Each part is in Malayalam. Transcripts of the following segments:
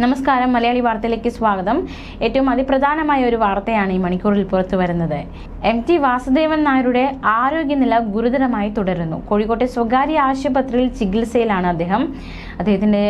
നമസ്കാരം മലയാളി വാർത്തയിലേക്ക് സ്വാഗതം. ഏറ്റവും അതിപ്രധാനമായ ഒരു വാർത്തയാണ് ഈ മണിക്കൂറിൽ പുറത്തു വരുന്നത്. എം ടി വാസുദേവൻ നായരുടെ ആരോഗ്യനില ഗുരുതരമായി തുടരുന്നു. കോഴിക്കോട്ടെ സ്വകാര്യ ആശുപത്രിയിൽ ചികിത്സയിലാണ് അദ്ദേഹം. അദ്ദേഹത്തിന്റെ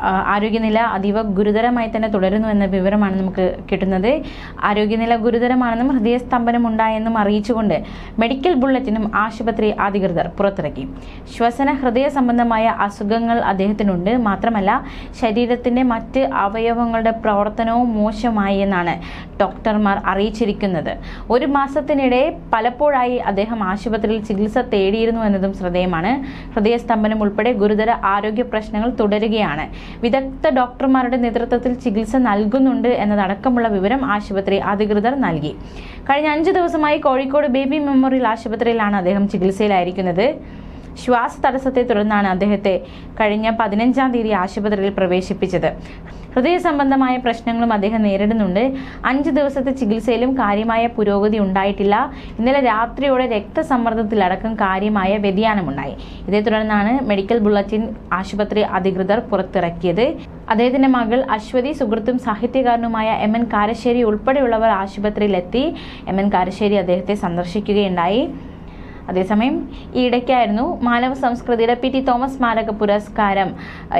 ആരോഗ്യനില അതീവ ഗുരുതരമായി തന്നെ തുടരുന്നു എന്ന വിവരമാണ് നമുക്ക് കിട്ടുന്നത്. ആരോഗ്യനില ഗുരുതരമാണെന്നും ഹൃദയസ്തംഭനം ഉണ്ടായെന്നും അറിയിച്ചുകൊണ്ട് മെഡിക്കൽ ബുള്ളറ്റിനും ആശുപത്രി അധികൃതർ പുറത്തിറക്കി. ശ്വസന ഹൃദയ സംബന്ധമായ അസുഖങ്ങൾ അദ്ദേഹത്തിനുണ്ട്. മാത്രമല്ല ശരീരത്തിന്റെ മറ്റ് അവയവങ്ങളുടെ പ്രവർത്തനവും മോശമായി എന്നാണ് ഡോക്ടർമാർ അറിയിച്ചിരിക്കുന്നത്. ഒരു മാസത്തിനിടെ പലപ്പോഴായി അദ്ദേഹം ആശുപത്രിയിൽ ചികിത്സ തേടിയിരുന്നു എന്നതും ശ്രദ്ധേയമാണ്. ഹൃദയസ്തംഭനം ഉൾപ്പെടെ ഗുരുതര ആരോഗ്യ പ്രശ്നങ്ങൾ തുടരുകയാണ്. വിദഗ്ധ ഡോക്ടർമാരുടെ നേതൃത്വത്തിൽ ചികിത്സ നൽകുന്നുണ്ട് എന്നതടക്കമുള്ള വിവരം ആശുപത്രി അധികൃതർ നൽകി. കഴിഞ്ഞ അഞ്ചു ദിവസമായി കോഴിക്കോട് ബേബി മെമ്മോറിയൽ ആശുപത്രിയിലാണ് അദ്ദേഹം ചികിത്സയിലായിരിക്കുന്നത്. ശ്വാസ തടസ്സത്തെ തുടർന്നാണ് അദ്ദേഹത്തെ കഴിഞ്ഞ പതിനഞ്ചാം തീയതി ആശുപത്രിയിൽ പ്രവേശിപ്പിച്ചത്. ഹൃദയ സംബന്ധമായ പ്രശ്നങ്ങളും അദ്ദേഹം നേരിടുന്നുണ്ട്. അഞ്ച് ദിവസത്തെ ചികിത്സയിലും കാര്യമായ പുരോഗതി ഉണ്ടായിട്ടില്ല. ഇന്നലെ രാത്രിയോടെ രക്തസമ്മർദ്ദത്തിലടക്കം കാര്യമായ വ്യതിയാനമുണ്ടായി. ഇതേ തുടർന്നാണ് മെഡിക്കൽ ബുള്ളറ്റിൻ ആശുപത്രി അധികൃതർ പുറത്തിറക്കിയത്. അദ്ദേഹത്തിന്റെ മകൾ അശ്വതി സുഹൃത്തും സാഹിത്യകാരനുമായ എം. എൻ. കാരശ്ശേരി ഉൾപ്പെടെയുള്ളവർ ആശുപത്രിയിലെത്തി എം. എൻ. കാരശ്ശേരി അദ്ദേഹത്തെ സന്ദർശിക്കുകയുണ്ടായി. അതേസമയം ഈയിടയ്ക്കായിരുന്നു മാനവ സംസ്കൃതിയുടെ പി ടി തോമസ് സ്മാരക പുരസ്കാരം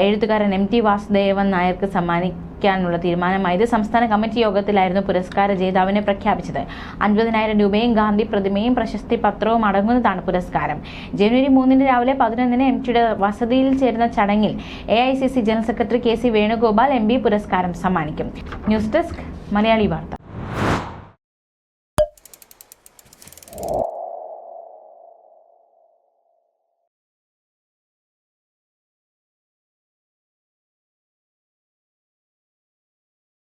എഴുത്തുകാരൻ എം ടി വാസുദേവൻ നായർക്ക് സമ്മാനിക്കാനുള്ള തീരുമാനമായത് സംസ്ഥാന കമ്മിറ്റി യോഗത്തിലായിരുന്നു പുരസ്കാര ജേതാവിനെ പ്രഖ്യാപിച്ചത്. അൻപതിനായിരം രൂപയും ഗാന്ധി പ്രതിമയും പ്രശസ്തി പത്രവും അടങ്ങുന്നതാണ് പുരസ്കാരം. ജനുവരി മൂന്നിന് രാവിലെ പതിനൊന്നിന് എം ടിയുടെ വസതിയിൽ ചേരുന്ന ചടങ്ങിൽ A general secretary K C Venugopal M പുരസ്കാരം സമ്മാനിക്കും. ന്യൂസ് ഡെസ്ക് മലയാളി വാർത്ത.